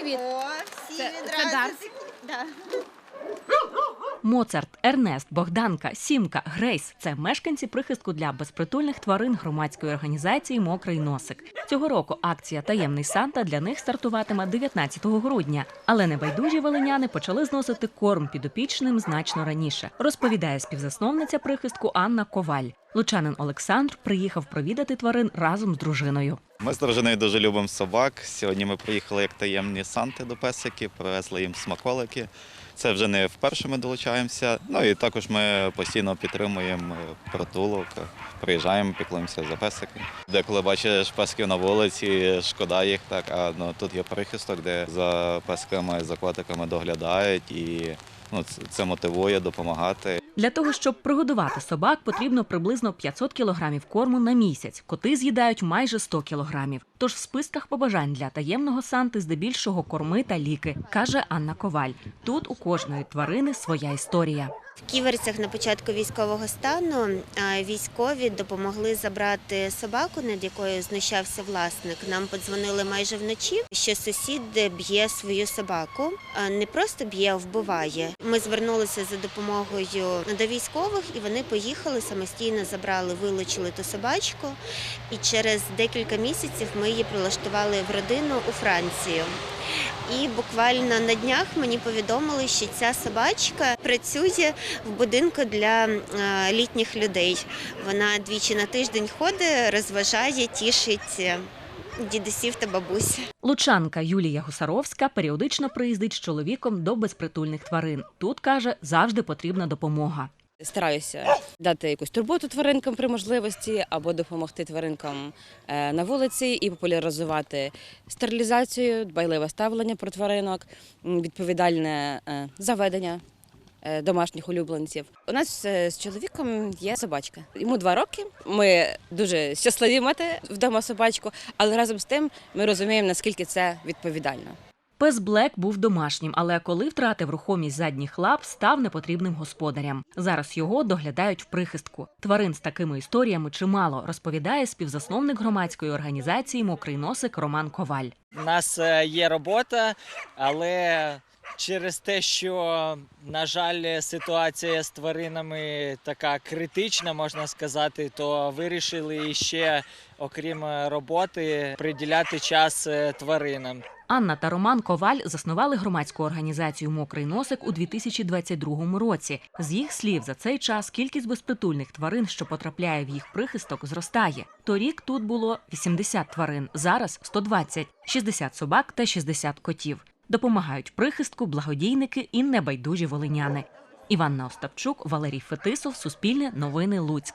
Привіт. О, всі Це- відразу. Да. Моцарт, Ернест, Богданка, Сімка, Грейс це мешканці прихистку для безпритульних тварин громадської організації Мокрий носик. Цього року акція Таємний Санта для них стартуватиме 19 грудня. Але небайдужі волиняни почали зносити корм підопічним значно раніше. Розповідає співзасновниця прихистку Анна Коваль. Лучанин Олександр приїхав провідати тварин разом з дружиною. Ми з дружиною дуже любимо собак. Сьогодні ми приїхали як таємні санти до песиків, привезли їм смаколики. Це вже не вперше ми долучаємося. Ну і також ми постійно підтримуємо е, притулок, приїжджаємо, піклуємося за песики. Деколи бачиш песиків на вулиці, шкода їх так. А ну тут є прихисток, де за песиками, за котиками доглядають і ну, це мотивує допомагати. Для того, щоб прогодувати собак, потрібно приблизно 500 кілограмів корму на місяць. Коти з'їдають майже 100 кілограмів. Тож в списках побажань для таємного санти здебільшого корми та ліки, каже Анна Коваль. Тут у кожної тварини своя історія. В ківерцях на початку військового стану військові допомогли забрати собаку, над якою знущався власник. Нам подзвонили майже вночі, що сусід б'є свою собаку. Не просто б'є, а вбиває. Ми звернулися за допомогою до військових, і вони поїхали самостійно забрали, вилучили ту собачку. І через декілька місяців ми її прилаштували в родину у Францію. І буквально на днях мені повідомили, що ця собачка працює в будинку для е, літніх людей. Вона двічі на тиждень ходить, розважає, тішить е, дідусів та бабусь. Лучанка Юлія Гусаровська періодично приїздить з чоловіком до безпритульних тварин. Тут каже, завжди потрібна допомога. Стараюся дати якусь турботу тваринкам при можливості або допомогти тваринкам е, на вулиці і популяризувати стерилізацію, дбайливе ставлення про тваринок, відповідальне е, заведення е, домашніх улюбленців. У нас з чоловіком є собачка. Йому два роки. Ми дуже щасливі мати вдома собачку, але разом з тим ми розуміємо, наскільки це відповідально. Пес Блек був домашнім, але коли втратив рухомість задніх лап, став непотрібним господарям. Зараз його доглядають в прихистку. Тварин з такими історіями чимало, розповідає співзасновник громадської організації Мокрий носик Роман Коваль. У нас е, є робота, але через те, що, на жаль, ситуація з тваринами така критична, можна сказати, то вирішили ще, окрім роботи, приділяти час е, тваринам. Анна та Роман Коваль заснували громадську організацію Мокрий носик у 2022 році. З їх слів, за цей час кількість безпритульних тварин, що потрапляє в їх прихисток, зростає. Торік тут було 80 тварин, зараз 120, 60 собак та 60 котів. Допомагають прихистку благодійники і небайдужі волиняни. Іванна Остапчук, Валерій Фетисов, Суспільне, Новини Луцьк.